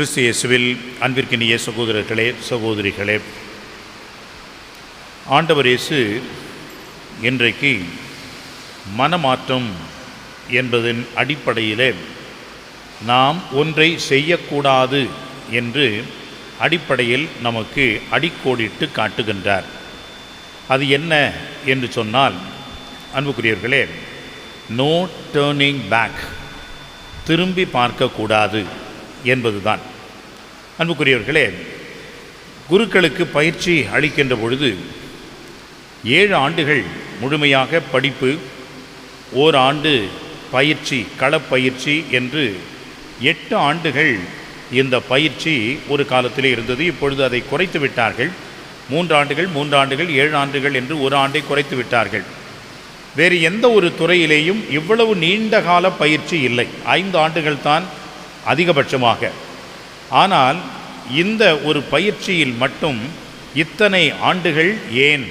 கிறிஸ்து இயேசுவில் அன்பிற்கினிய சகோதரர்களே சகோதரிகளே ஆண்டவர் இயேசு இன்றைக்கு மனமாற்றம் என்பதன் அடிப்படையிலே நாம் ஒன்றை செய்யக்கூடாது என்று அடிப்படையில் நமக்கு அடிக்கோடிட்டு காட்டுகின்றார். அது என்ன என்று சொன்னால் அன்புக்குரியவர்களே நோ டேர்னிங் பேக் திரும்பி பார்க்கக்கூடாது என்பதுதான். அன்புக்குரியவர்களே குருக்களுக்கு பயிற்சி அளிக்கின்ற பொழுது ஏழு ஆண்டுகள் முழுமையாக படிப்பு ஓராண்டு பயிற்சி களப்பயிற்சி என்று எட்டு ஆண்டுகள் இந்த பயிற்சி ஒரு காலத்திலே இருந்தது. இப்பொழுது அதை குறைத்து விட்டார்கள். மூன்று ஆண்டுகள் மூன்று ஆண்டுகள் ஏழு ஆண்டுகள் என்று ஒரு ஆண்டை குறைத்து விட்டார்கள். வேறு எந்த ஒரு துறையிலேயும் இவ்வளவு நீண்ட கால பயிற்சி இல்லை. ஐந்து ஆண்டுகள் தான் அதிகபட்சமாக. ஆனால் இந்த ஒரு பயிற்சியில் மட்டும் இத்தனை ஆண்டுகள் ஏன்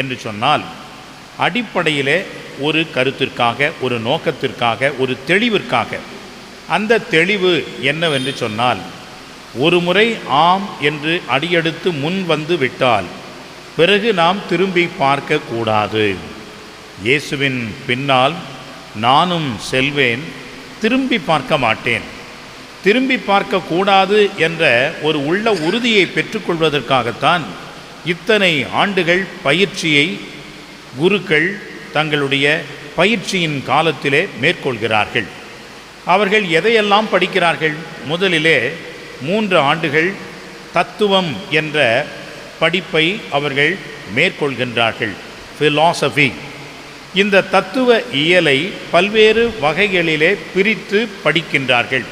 என்று சொன்னால் அடிப்படையிலே ஒரு கருத்திற்காக ஒரு நோக்கத்திற்காக ஒரு தெளிவிற்காக. அந்த தெளிவு என்னவென்று சொன்னால் ஒரு முறை ஆம் என்று அடியெடுத்து முன் வந்து விட்டால் பிறகு நாம் திரும்பி பார்க்கக்கூடாது இயேசுவின் பின்னால் நானும் செல்வேன் திரும்பி பார்க்க மாட்டேன். திரும்பி பார்க்கக்கூடாது என்ற ஒரு உள்ள உறுதியை பெற்றுக்கொள்வதற்காகத்தான் இத்தனை ஆண்டுகள் பயிற்சியை குருக்கள் தங்களுடைய பயிற்சியின் காலத்திலே மேற்கொள்கிறார்கள். அவர்கள் எதையெல்லாம் படிக்கிறார்கள்? முதலிலே மூன்று ஆண்டுகள் தத்துவம் என்ற படிப்பை அவர்கள் மேற்கொள்கின்றார்கள். ஃபிலாசபி இந்த தத்துவ இயலை பல்வேறு வகைகளிலே பிரித்து படிக்கின்றார்கள்.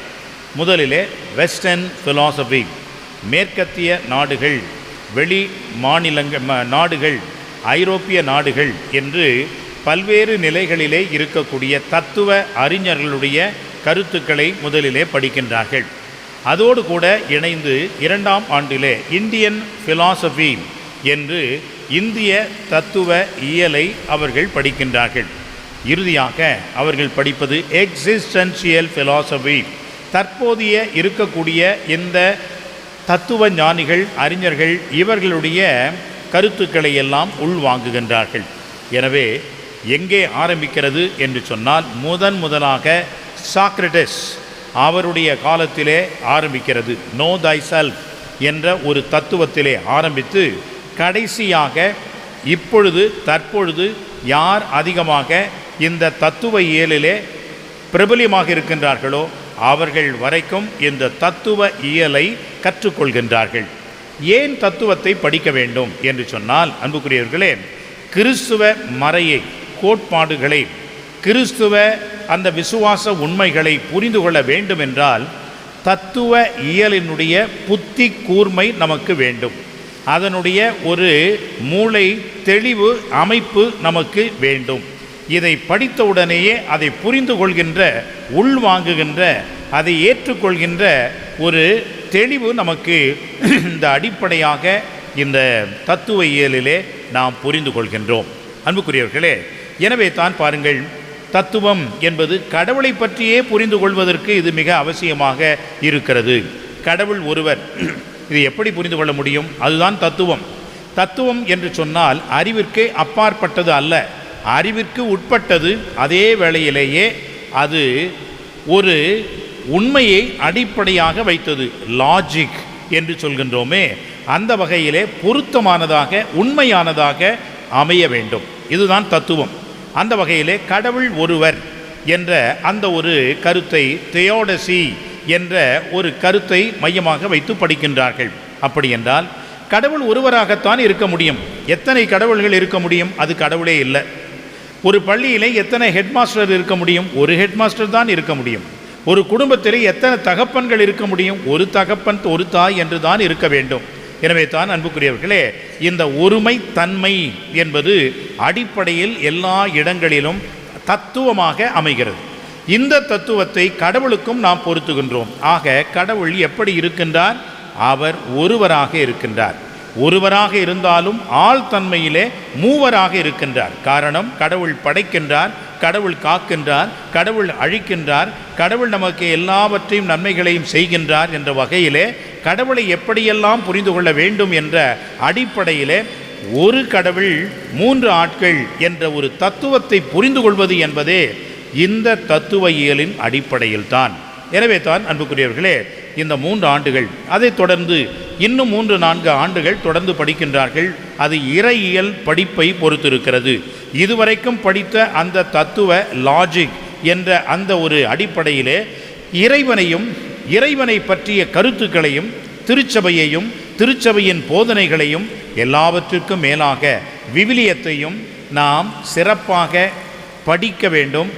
முதலிலே வெஸ்டர்ன் ஃபிலாசபி மேற்கத்திய நாடுகள் வெளி மாநிலங்கள் நாடுகள் ஐரோப்பிய நாடுகள் என்று பல்வேறு நிலைகளிலே இருக்கக்கூடிய தத்துவ அறிஞர்களுடைய கருத்துக்களை முதலிலே படிக்கின்றார்கள். அதோடு கூட இணைந்து இரண்டாம் ஆண்டிலே இந்தியன் ஃபிலாசபி என்று இந்திய தத்துவ இயலை அவர்கள் படிக்கின்றார்கள். இறுதியாக அவர்கள் படிப்பது எக்ஸிஸ்டன்சியல் ஃபிலாசபி தற்போதைய இருக்கக்கூடிய இந்த தத்துவ ஞானிகள் அறிஞர்கள் இவர்களுடைய கருத்துக்களை எல்லாம் உள்வாங்குகின்றார்கள். எனவே எங்கே ஆரம்பிக்கிறது என்று சொன்னால் முதன் முதலாக சாக்ரட்டிஸ் அவருடைய காலத்திலே ஆரம்பிக்கிறது. நோ தை செல்ஃப் என்ற ஒரு தத்துவத்திலே ஆரம்பித்து கடைசியாக இப்பொழுது தற்பொழுது யார் அதிகமாக இந்த தத்துவ இயலிலே பிரபலியமாக இருக்கின்றார்களோ அவர்கள் வரைக்கும் இந்த தத்துவ இயலை கற்றுக்கொள்கின்றார்கள். ஏன் தத்துவத்தை படிக்க வேண்டும் என்று சொன்னால் அன்புக்குரியவர்களே கிறிஸ்துவ மறையை கோட்பாடுகளை கிறிஸ்துவ அந்த விசுவாச உண்மைகளை புரிந்து கொள்ள வேண்டும் என்றால் தத்துவ இயலினுடைய புத்தி கூர்மை நமக்கு வேண்டும். அதனுடைய ஒரு மூளை தெளிவு அமைப்பு நமக்கு வேண்டும். இதை படித்தவுடனேயே அதை புரிந்து கொள்கின்ற உள்வாங்குகின்ற அதை ஏற்றுக்கொள்கின்ற ஒரு தெளிவு நமக்கு இந்த அடிப்படையாக இந்த தத்துவ இயலிலே நாம் புரிந்து கொள்கின்றோம் அன்புக்குரியவர்களே எனவே தான் பாருங்கள் தத்துவம் என்பது கடவுளை பற்றியே புரிந்து கொள்வதற்கு இது மிக அவசியமாக இருக்கிறது. கடவுள் ஒருவர் இது எப்படி புரிந்து கொள்ள முடியும்? அதுதான் தத்துவம். தத்துவம் என்று சொன்னால் அறிவிற்கு அப்பாற்பட்டது அல்ல. அறிவிற்கு உட்பட்டது அதே வேளையிலேயே அது ஒரு உண்மையை அடிப்படையாக வைத்தது லாஜிக் என்று சொல்கின்றோமே. அந்த வகையிலே பொருத்தமானதாக உண்மையானதாக அமைய வேண்டும். இதுதான் தத்துவம். அந்த வகையிலே கடவுள் ஒருவர் என்ற அந்த ஒரு கருத்தை தியோடசி என்ற ஒரு கருத்தை மையமாக வைத்து படிக்கின்றார்கள். அப்படி என்றால் கடவுள் ஒருவராகத்தான் இருக்க முடியும். எத்தனை கடவுள்கள் இருக்க முடியும்? அது கடவுளே இல்லை. ஒரு பள்ளியிலே எத்தனை ஹெட்மாஸ்டர் இருக்க முடியும்? ஒரு ஹெட்மாஸ்டர் தான் இருக்க முடியும். ஒரு குடும்பத்தில் எத்தனை தகப்பன்கள் இருக்க முடியும்? ஒரு தகப்பன் ஒரு தாய் என்று தான் இருக்க வேண்டும். எனவே தான் அன்புக்குரியவர்களே இந்த ஒருமை தன்மை என்பது அடிப்படையில் எல்லா இடங்களிலும் தத்துவமாக அமைகிறது. இந்த தத்துவத்தை கடவுளுக்கும் நாம் பொருத்துகின்றோம். ஆக கடவுள் எப்படி இருக்கின்றார்? அவர் ஒருவராக இருக்கின்றார். ஒருவராக இருந்தாலும் ஆள் தன்மையிலே மூவராக இருக்கின்றார். காரணம் கடவுள் படைக்கின்றார் கடவுள் காக்கின்றார் கடவுள் அழிக்கின்றார் கடவுள் நமக்கு எல்லாவற்றையும் நன்மைகளையும் செய்கின்றார் என்ற வகையிலே கடவுளை எப்படியெல்லாம் புரிந்து கொள்ள வேண்டும் என்ற அடிப்படையிலே ஒரு கடவுள் மூன்று ஆட்கள் என்ற ஒரு தத்துவத்தை புரிந்து கொள்வது என்பதே இந்த தத்துவ இயலின் அடிப்படையில்தான். எனவே தான் அன்புக்குரியவர்களே இந்த மூன்று ஆண்டுகள் அதைத் தொடர்ந்து இன்னும் மூன்று நான்கு ஆண்டுகள் தொடர்ந்து படிக்கின்றார்கள். அது இறையியல் படிப்பை பொறுத்திருக்கிறது. இதுவரைக்கும் படித்த அந்த தத்துவ லாஜிக் என்ற அந்த ஒரு அடிப்படையிலே இறைவனையும் இறைவனை பற்றிய கருத்துக்களையும் திருச்சபையையும் திருச்சபையின் போதனைகளையும் எல்லாவற்றிற்கும் மேலாக விவிலியத்தையும் நாம் சிறப்பாக படிக்க வேண்டும்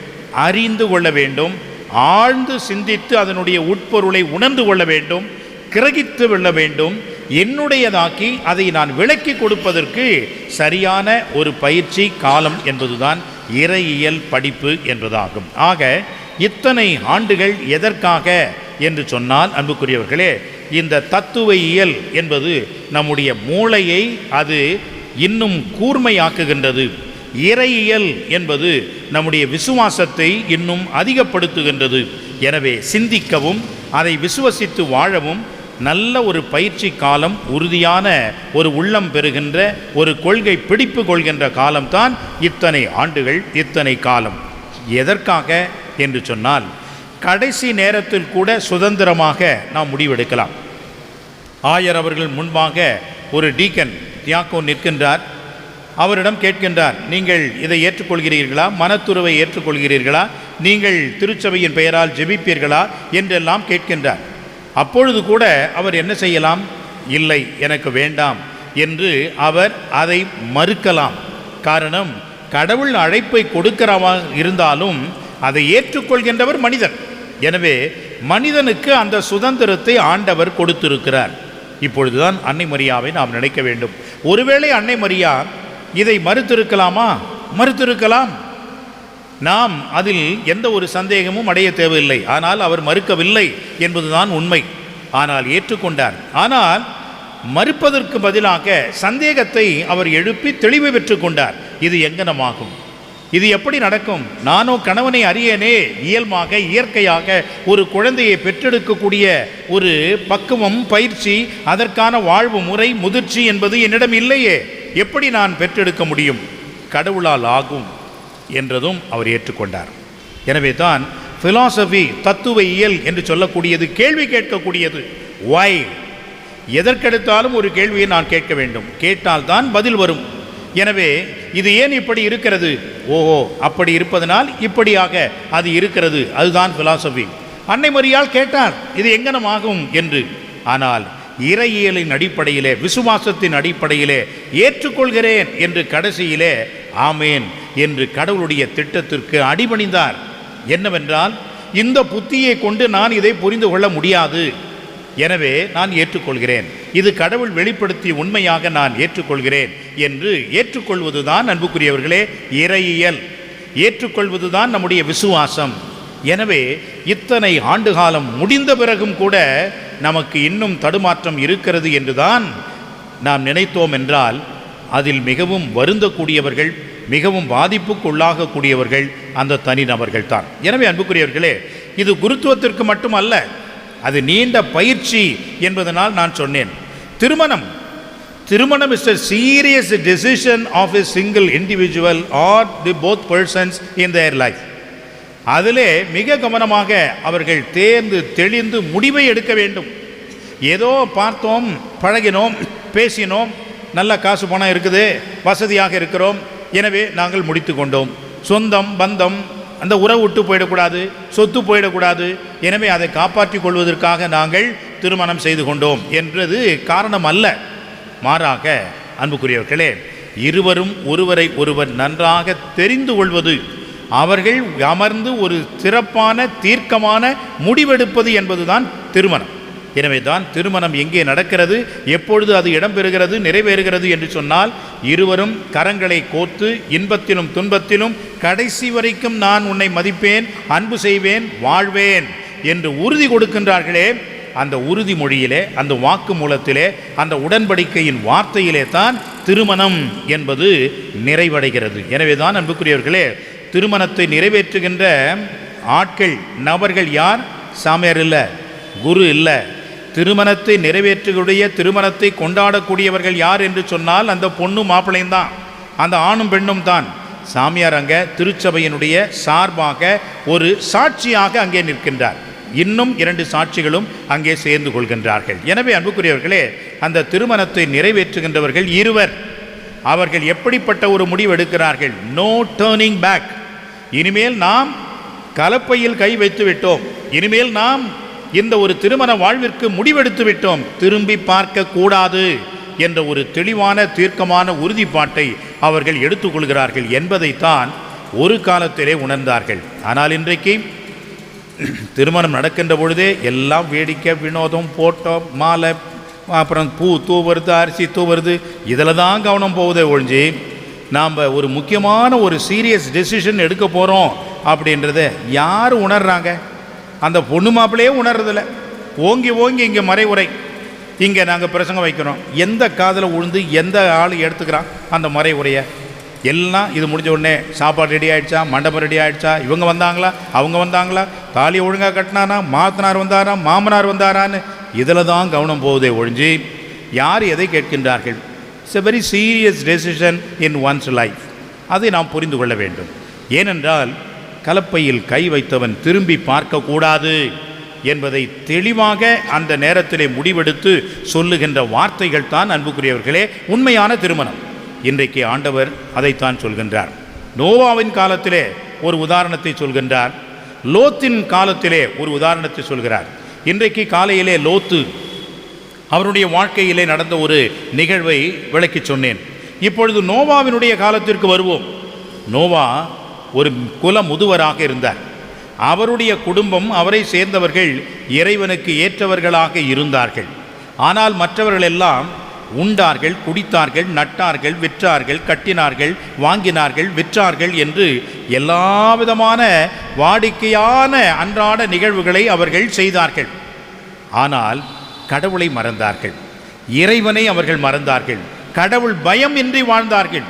அறிந்து கொள்ள வேண்டும் ஆழ்ந்து சிந்தித்து அதனுடைய உட்பொருளை உணர்ந்து கொள்ள வேண்டும் கிரகித்து கொள்ள வேண்டும் என்னுடையதாக்கி அதை நான் விளக்கி கொடுப்பதற்கு சரியான ஒரு பயிற்சி காலம் என்பதுதான் இறையியல் படிப்பு என்பதாகும். ஆக இத்தனை ஆண்டுகள் எதற்காக என்று சொன்னால் அன்புக்குரியவர்களே இந்த தத்துவ இயல் என்பது நம்முடைய மூளையை அது இன்னும் கூர்மையாக்குகின்றது. இறையியல் என்பது நம்முடைய விசுவாசத்தை இன்னும் அதிகப்படுத்துகின்றது. எனவே சிந்திக்கவும் அதை விசுவசித்து வாழவும் நல்ல ஒரு பயிற்சி காலம் உறுதியான ஒரு உள்ளம் பெறுகின்ற ஒரு கொள்கை பிடிப்பு கொள்கின்ற காலம்தான் இத்தனை ஆண்டுகள் இத்தனை காலம். எதற்காக என்று சொன்னால் கடைசி நேரத்தில் கூட சுதந்திரமாக நாம் முடிவெடுக்கலாம். ஆயர் அவர்கள் முன்பாக ஒரு டீக்கன் தியாக்கோ நிற்கின்றார். அவரிடம் கேட்கின்றார் நீங்கள் இதை ஏற்றுக்கொள்கிறீர்களா? மனத்துறவை ஏற்றுக்கொள்கிறீர்களா? நீங்கள் திருச்சபையின் பெயரால் ஜெபிப்பீர்களா? என்றெல்லாம் கேட்கின்றார். அப்பொழுது கூட அவர் என்ன செய்யலாம்? இல்லை எனக்கு வேண்டாம் என்று அவர் அதை மறுக்கலாம். காரணம் கடவுள் அழைப்பை கொடுக்கிறவா இருந்தாலும் அதை ஏற்றுக்கொள்கின்றவர் மனிதன். எனவே மனிதனுக்கு அந்த சுதந்திரத்தை ஆண்டவர் கொடுத்திருக்கிறார். இப்பொழுதுதான் அன்னை மரியாவை நாம் நினைக்க வேண்டும். ஒருவேளை அன்னை மரியா இதை மறுத்திருக்கலாமா? மறுத்திருக்கலாம். நாம் அதில் எந்த ஒரு சந்தேகமும் அடைய தேவையில்லை. ஆனால் அவர் மறுக்கவில்லை என்பதுதான் உண்மை. ஆனால் ஏற்றுக்கொண்டார். ஆனால் மறுப்பதற்கு பதிலாக சந்தேகத்தை அவர் எழுப்பி தெளிவு பெற்று கொண்டார். இது எங்கனமாகும்? இது எப்படி நடக்கும்? நானோ கணவனை அறியனே. இயல்பாக இயற்கையாக ஒரு குழந்தையை பெற்றெடுக்கக்கூடிய ஒரு பக்குவம் பயிற்சி அதற்கான வாழ்வு முறை முதிர்ச்சி என்பது என்னிடம் இல்லையே. எப்படி நான் பெற்றெடுக்க முடியும்? கடவுளால் ஆகும் என்றதும் அவர் ஏற்றுக்கொண்டார். எனவே தான் ஃபிலாசபி தத்துவ இயல் என்று சொல்லக்கூடியது கேள்வி கேட்கக்கூடியது வாய் எதற்கெடுத்தாலும் ஒரு கேள்வியை நான் கேட்க வேண்டும். கேட்டால்தான் பதில் வரும். எனவே இது ஏன் இப்படி இருக்கிறது? ஓஹோ அப்படி இருப்பதனால் இப்படியாக அது இருக்கிறது. அதுதான் ஃபிலாசபி அன்னை மரியாள் கேட்டார் இது எங்கனமாகும்? என்று. ஆனால் இறையியலின் அடிப்படையிலே விசுவாசத்தின் அடிப்படையிலே ஏற்றுக்கொள்கிறேன் என்று கடைசியிலே ஆமேன் என்று கடவுளுடைய திட்டத்திற்கு அடிபணிந்தார். என்னவென்றால் இந்த புத்தியை கொண்டு நான் இதை புரிந்து கொள்ள முடியாது. எனவே நான் ஏற்றுக்கொள்கிறேன். இது கடவுள் வெளிப்படுத்தி உண்மையாக நான் ஏற்றுக்கொள்கிறேன் என்று ஏற்றுக்கொள்வதுதான் அன்புக்குரியவர்களே இறையியல். ஏற்றுக்கொள்வதுதான் நம்முடைய விசுவாசம். எனவே இத்தனை ஆண்டு காலம் முடிந்த பிறகும் கூட நமக்கு இன்னும் தடுமாற்றம் இருக்கிறது என்றுதான் நாம் நினைத்தோம் என்றால் அதில் மிகவும் வருந்தக்கூடியவர்கள் மிகவும் பாதிப்புக்குள்ளாகக்கூடியவர்கள் அந்த தனிநபர்கள் தான் எனவே அன்புக்குரியவர்களே இது குருத்துவத்திற்கு மட்டுமல்ல அது நீண்ட பயிற்சி என்பதனால் நான் சொன்னேன். திருமணம். திருமணம் is a serious decision of a single individual or the both persons in their life அதிலே மிக கவனமாக அவர்கள் தேர்ந்து தெளிந்து முடிவை எடுக்க வேண்டும். ஏதோ பார்த்தோம் பழகினோம் பேசினோம் நல்ல காசு பணம் இருக்குது வசதியாக இருக்கிறோம் எனவே நாங்கள் முடித்து கொண்டோம். சொந்தம் பந்தம் அந்த உறவு விட்டு போயிடக்கூடாது சொத்து போயிடக்கூடாது எனவே அதை காப்பாற்றிக் கொள்வதற்காக நாங்கள் திருமணம் செய்து கொண்டோம் என்றது காரணம் அல்ல. மாறாக அன்புக்குரியவர்களே இருவரும் ஒருவரை ஒருவர் நன்றாக தெரிந்து கொள்வது அவர்கள் அமர்ந்து ஒரு சிறப்பான தீர்க்கமான முடிவெடுப்பது என்பதுதான் திருமணம். எனவே தான் திருமணம் எங்கே நடக்கிறது எப்பொழுது அது இடம்பெறுகிறது நிறைவேறுகிறது என்று சொன்னால் இருவரும் கரங்களை கோத்து இன்பத்திலும் துன்பத்திலும் கடைசி வரைக்கும் நான் உன்னை மதிப்பேன் அன்பு செய்வேன் வாழ்வேன் என்று உறுதி கொடுக்கின்றார்களே அந்த உறுதிமொழியிலே அந்த வாக்கு மூலத்திலே அந்த உடன்படிக்கையின் வார்த்தையிலே தான் திருமணம் என்பது நிறைவடைகிறது. எனவே தான் அன்புக்குரியவர்களே திருமணத்தை நிறைவேற்றுகின்ற ஆட்கள் நபர்கள் யார்? சாமியார் இல்லை குரு இல்லை. திருமணத்தை நிறைவேற்றக்கூடிய திருமணத்தை கொண்டாடக்கூடியவர்கள் யார் என்று சொன்னால் அந்த பொண்ணும் மாப்பிள்ளையும் தான். அந்த ஆணும் பெண்ணும் தான். சாமியார் அங்கே திருச்சபையினுடைய சார்பாக ஒரு சாட்சியாக அங்கே நிற்கின்றார். இன்னும் இரண்டு சாட்சிகளும் அங்கே சேர்ந்து கொள்கின்றார்கள். எனவே அன்புக்குரியவர்களே அந்த திருமணத்தை நிறைவேற்றுகின்றவர்கள் இருவர். அவர்கள் எப்படிப்பட்ட ஒரு முடிவு எடுக்கிறார்கள்? நோ டேர்னிங் பேக் இனிமேல் நாம் கலப்பையில் கை வைத்து விட்டோம் இனிமேல் நாம் இந்த ஒரு திருமண வாழ்விற்கு முடிவெடுத்து விட்டோம் திரும்பி பார்க்க கூடாது என்ற ஒரு தெளிவான தீர்க்கமான உறுதிப்பாட்டை அவர்கள் எடுத்துக்கொள்கிறார்கள் என்பதைத்தான் ஒரு காலத்திலே உணர்ந்தார்கள். ஆனால் இன்றைக்கு திருமணம் நடக்கின்ற பொழுதே எல்லாம் வேடிக்கை வினோதம் போட்டோ மாலை அப்புறம் பூ தூவுறது அரிசி தூவுறது இதில் தான் கவனம் போகுதே ஒழிஞ்சு நாம் ஒரு முக்கியமான ஒரு சீரியஸ் டெசிஷன் எடுக்க போகிறோம் அப்படின்றத யார் உணர்றாங்க? அந்த பொண்ணு மாப்பிள்ளையே உணர்றதில்ல. ஓங்கி ஓங்கி இங்கே மறைவுரை. இங்கே நாங்கள் பிரசங்கம் வைக்கிறோம். எந்த காதில் உழுந்து எந்த ஆள் எடுத்துக்கிறான் அந்த மறைவுரையை? எல்லாம் இது முடிஞ்ச உடனே சாப்பாடு ரெடி ஆகிடுச்சா மண்டபம் ரெடி ஆகிடுச்சா இவங்க வந்தாங்களா? அவங்க வந்தாங்களா? தாலி ஒழுங்காக கட்டினானா? மாத்தனார் வந்தாரா? மாமனார் வந்தாரான்னு இதில் தான் கவனம் போகுதே ஒழிஞ்சு யார் எதை கேட்கின்றார்கள்? It's a very serious decision in one's life அதை நாம் புரிந்து கொள்ள வேண்டும். ஏனென்றால் கலப்பையில் கை வைத்தவன் திரும்பி பார்க்கக்கூடாது என்பதை தெளிவாக அந்த நேரத்திலே முடிவெடுத்து சொல்லுகின்ற வார்த்தைகள் தான் அன்புக்குரியவர்களே உண்மையான திருமணம். இன்றைக்கு ஆண்டவர் அதைத்தான் சொல்கின்றார். நோவாவின் காலத்திலே ஒரு உதாரணத்தை சொல்கின்றார். லோத்தின் காலத்திலே ஒரு உதாரணத்தை சொல்கிறார். இன்றைக்கு காலையிலே லோத்து அவருடைய வாழ்க்கையிலே நடந்த ஒரு நிகழ்வை விளக்கிச் சொன்னேன். இப்பொழுது நோவாவினுடைய காலத்திற்கு வருவோம். நோவா ஒரு குல முதுவராக இருந்தார். அவருடைய குடும்பம் அவரை சேர்ந்தவர்கள் இறைவனுக்கு ஏற்றவர்களாக இருந்தார்கள். ஆனால் மற்றவர்கள் எல்லாம் உண்டார்கள் குடித்தார்கள் நட்டார்கள் விற்றார்கள் கட்டினார்கள் வாங்கினார்கள் விற்றார்கள் என்று எல்லா விதமான வாடிக்கையான அன்றாட நிகழ்வுகளை அவர்கள் செய்தார்கள். ஆனால் கடவுளை மறந்தார்கள். இறைவனை அவர்கள் மறந்தார்கள். கடவுள் பயம் இன்றி வாழ்ந்தார்கள்.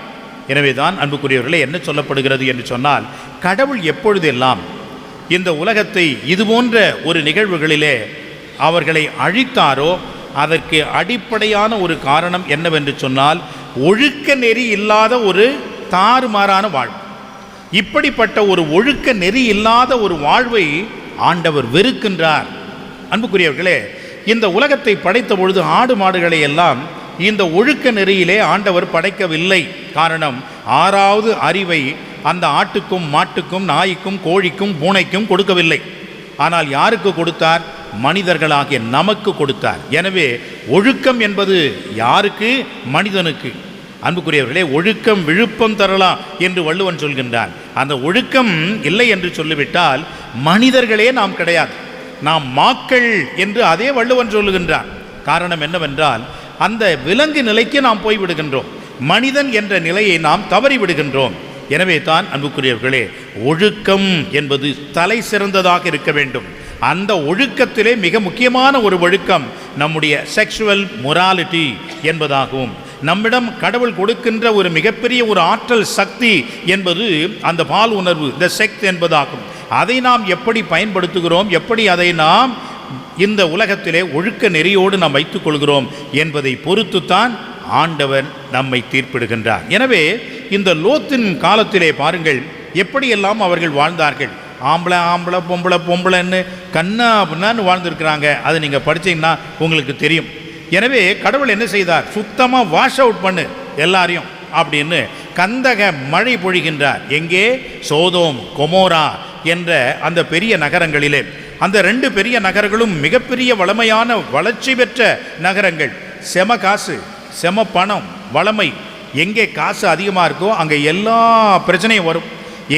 எனவேதான் அன்புக்குரியவர்களே என்ன சொல்லப்படுகிறது என்று சொன்னால் கடவுள் எப்பொழுதெல்லாம் இந்த உலகத்தை இதுபோன்ற ஒரு நிகழ்வுகளிலே அவர்களை அழித்தாரோ அதற்கு அடிப்படையான ஒரு காரணம் என்னவென்று சொன்னால் ஒழுக்க நெறி இல்லாத ஒரு தாறுமாறான வாழ்வு. இப்படிப்பட்ட ஒரு ஒழுக்க நெறி இல்லாத ஒரு வாழ்வை ஆண்டவர் வெறுக்கின்றார். அன்புக்குரியவர்களே இந்த உலகத்தை படைத்த பொழுது ஆடு மாடுகளை எல்லாம் இந்த ஒழுக்க நெறியிலே ஆண்டவர் படைக்கவில்லை. காரணம் ஆறாவது அறிவை அந்த ஆட்டுக்கும் மாட்டுக்கும் நாய்க்கும் கோழிக்கும் பூனைக்கும் கொடுக்கவில்லை. ஆனால் யாருக்கு கொடுத்தார்? மனிதர்களாகிய நமக்கு கொடுத்தார். எனவே ஒழுக்கம் என்பது யாருக்கு? மனிதனுக்கு. அன்புக்குரியவர்களே ஒழுக்கம் விழுப்பம் தரலாம் என்று வள்ளுவன் சொல்கின்றான். அந்த ஒழுக்கம் இல்லை என்று சொல்லிவிட்டால் மனிதர்களே நாம் கிடையாது. நாம் மாக்கள் என்று அதே வள்ளுவன் சொல்லுகின்றான். காரணம் என்னவென்றால் அந்த விலங்கு நிலைக்கு நாம் போய்விடுகின்றோம் மனிதன் என்ற நிலையை நாம் தவறி விடுகின்றோம். எனவே தான் அன்புக்குரியவர்களே ஒழுக்கம் என்பது தலை சிறந்ததாக இருக்க வேண்டும். அந்த ஒழுக்கத்திலே மிக முக்கியமான ஒரு ஒழுக்கம் நம்முடைய செக்ஷுவல் மொராலிட்டி என்பதாகவும் நம்மிடம் கடவுள் கொடுக்கின்ற ஒரு மிகப்பெரிய ஒரு ஆற்றல் சக்தி என்பது அந்த பால் உணர்வு த செக்ட் என்பதாகும். அதை நாம் எப்படி பயன்படுத்துகிறோம்? எப்படி அதை நாம் இந்த உலகத்திலே ஒழுக்க நெறியோடு நாம் வைத்துக் கொள்கிறோம் என்பதை பொறுத்துத்தான் ஆண்டவர் நம்மை தீர்ப்பிடுகின்றார். எனவே இந்த லோத்தின் காலத்திலே பாருங்கள் எப்படியெல்லாம் அவர்கள் வாழ்ந்தார்கள்? ஆம்பளை ஆம்பளை பொம்பளை பொம்பளைன்னு கண்ணா அப்படின்னான்னு வாழ்ந்துருக்கிறாங்க. அதை நீங்கள் படிச்சீங்கன்னா உங்களுக்கு தெரியும். எனவே கடவுள் என்ன செய்தார்? சுத்தமாக வாஷ் அவுட் பண்ணு எல்லாரையும் அப்படின்னு கந்தக மழை பொழிகின்றார். எங்கே? சோதோம் கொமோரா என்ற அந்த பெரிய நகரங்களிலே. அந்த ரெண்டு பெரிய நகரங்களும் மிகப்பெரிய வளமையான வளர்ச்சி பெற்ற நகரங்கள். செம காசு செம பணம் வளமை. எங்கே காசு அதிகமாக இருக்கோ அங்கே எல்லா பிரச்சனையும் வரும்.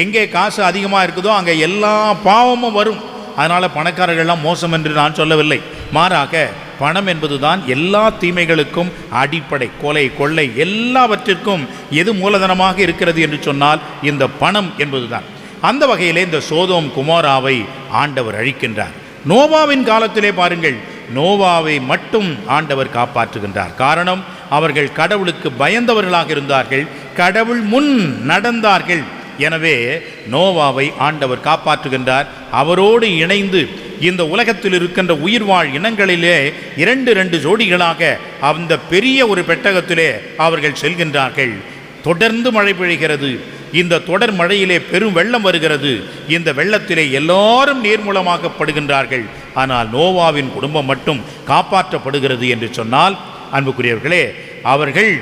எங்கே காசு அதிகமாக இருக்குதோ அங்கே எல்லா பாவமும் வரும். அதனால் பணக்காரர்கள்லாம் மோசம் என்று நான் சொல்லவில்லை. மாறாக பணம் என்பதுதான் எல்லா தீமைகளுக்கும் அடிப்படை கொலை கொள்ளை எல்லாவற்றிற்கும் எது மூலதனமாக இருக்கிறது என்று சொன்னால் இந்த பணம் என்பதுதான். அந்த வகையிலே இந்த சோதோம் குமாராவை ஆண்டவர் அழிக்கின்றார். நோவாவின் காலத்திலே பாருங்கள் நோவாவை மட்டும் ஆண்டவர் காப்பாற்றுகின்றார். காரணம் அவர்கள் கடவுளுக்கு பயந்தவர்களாக இருந்தார்கள் கடவுள் முன் நடந்தார்கள். எனவே நோவாவை ஆண்டவர் காப்பாற்றுகின்றார். அவரோடு இணைந்து இந்த உலகத்தில் இருக்கின்ற உயிர்வாழ் இனங்களிலே இரண்டு ரெண்டு ஜோடிகளாக அந்த பெரிய ஒரு பெட்டகத்திலே அவர்கள் செல்கின்றார்கள். தொடர்ந்து மழை பெய்கிறது. இந்த தொடர் மழையிலே பெரும் வெள்ளம் வருகிறது. இந்த வெள்ளத்திலே எல்லாரும் நீர்மூலமாக்கப்படுகின்றார்கள் ஆனால் நோவாவின் குடும்பம் மட்டும் காப்பாற்றப்படுகிறது என்று சொன்னால் அன்புக்குரியவர்களே அவர்கள்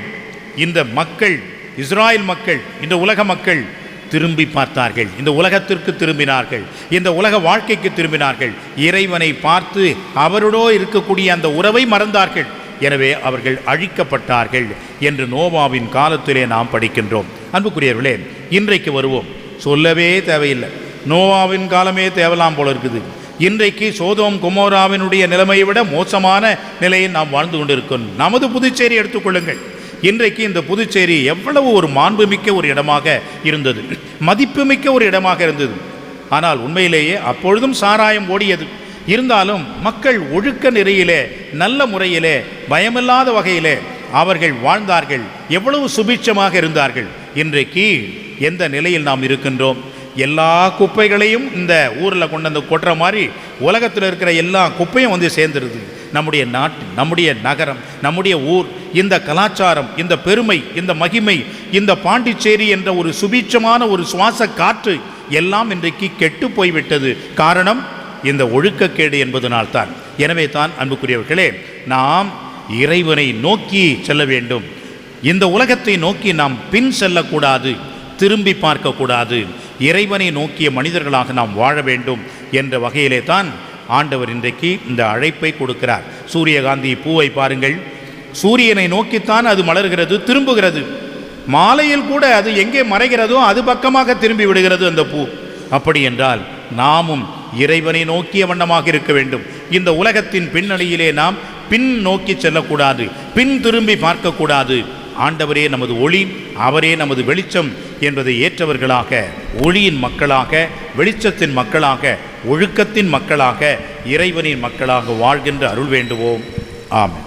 இந்த மக்கள் இஸ்ராயல் மக்கள் இந்த உலக மக்கள் திரும்பி பார்த்தார்கள். இந்த உலகத்திற்கு திரும்பினார்கள். இந்த உலக வாழ்க்கைக்கு திரும்பினார்கள். இறைவனை பார்த்து அவரோடோ இருக்கக்கூடிய அந்த உறவை மறந்தார்கள். எனவே அவர்கள் அழிக்கப்பட்டார்கள் என்று நோவாவின் காலத்திலே நாம் படிக்கின்றோம். அன்புக்குரியவர்களே இன்றைக்கு வருவோம். சொல்லவே தேவையில்லை. நோவாவின் காலமே தேவலாம் போல இருக்குது. இன்றைக்கு சோதோம் குமோராவினுடைய நிலைமையை விட மோசமான நிலையில் நாம் வாழ்ந்து கொண்டிருக்கிறோம். நமது புதுச்சேரி எடுத்துக்கொள்ளுங்கள் இன்றைக்கு இந்த புதுச்சேரி எவ்வளவு ஒரு மாண்புமிக்க ஒரு இடமாக இருந்தது. மதிப்புமிக்க ஒரு இடமாக இருந்தது. ஆனால் உண்மையிலேயே அப்பொழுதும் சாராயம் ஓடியது. இருந்தாலும் மக்கள் ஒழுக்க நெறியிலே நல்ல முறையிலே பயமில்லாத வகையிலே அவர்கள் வாழ்ந்தார்கள். எவ்வளவு சுபிட்சமாக இருந்தார்கள். இன்றைக்கு எந்த நிலையில் நாம் இருக்கின்றோம்? எல்லா குப்பைகளையும் இந்த ஊரில் கொண்டு வந்து கொட்டுற மாதிரி உலகத்தில் இருக்கிற எல்லா குப்பையும் வந்து சேர்ந்துருது. நம்முடைய நாட்டு நம்முடைய நகரம் நம்முடைய ஊர் இந்த கலாச்சாரம் இந்த பெருமை இந்த மகிமை இந்த பாண்டிச்சேரி என்ற ஒரு சுபீட்சமான ஒரு சுவாச காற்று எல்லாம் இன்றைக்கு கெட்டு போய்விட்டது. காரணம் இந்த ஒழுக்கக்கேடு என்பதனால்தான். எனவே தான் அன்புக்குரியவர்களே நாம் இறைவனை நோக்கி செல்ல வேண்டும். இந்த உலகத்தை நோக்கி நாம் பின் செல்லக்கூடாது திரும்பி பார்க்கக்கூடாது. இறைவனை நோக்கிய மனிதர்களாக நாம் வாழ வேண்டும் என்ற வகையிலே தான் ஆண்டவர் இன்றைக்கு இந்த அழைப்பை கொடுக்கிறார். சூரியகாந்தி பூவை பாருங்கள். சூரியனை நோக்கித்தான் அது மலர்கிறது திரும்புகிறது. மாலையில் கூட அது எங்கே மறைகிறதோ அது பக்கமாக திரும்பி விடுகிறது அந்த பூ. அப்படி என்றால் நாமும் இறைவனை நோக்கிய வண்ணமாக இருக்க வேண்டும். இந்த உலகத்தின் பின்னணியிலே நாம் பின் நோக்கி செல்லக்கூடாது பின் திரும்பி பார்க்கக்கூடாது. ஆண்டவரே நமது ஒளி அவரே நமது வெளிச்சம் என்பதை ஏற்றவர்களாக ஒளியின் மக்களாக வெளிச்சத்தின் மக்களாக ஒழுக்கத்தின் மக்களாக இறைவனின் மக்களாக வாழ்கின்ற அருள் வேண்டுவோம். ஆமாம்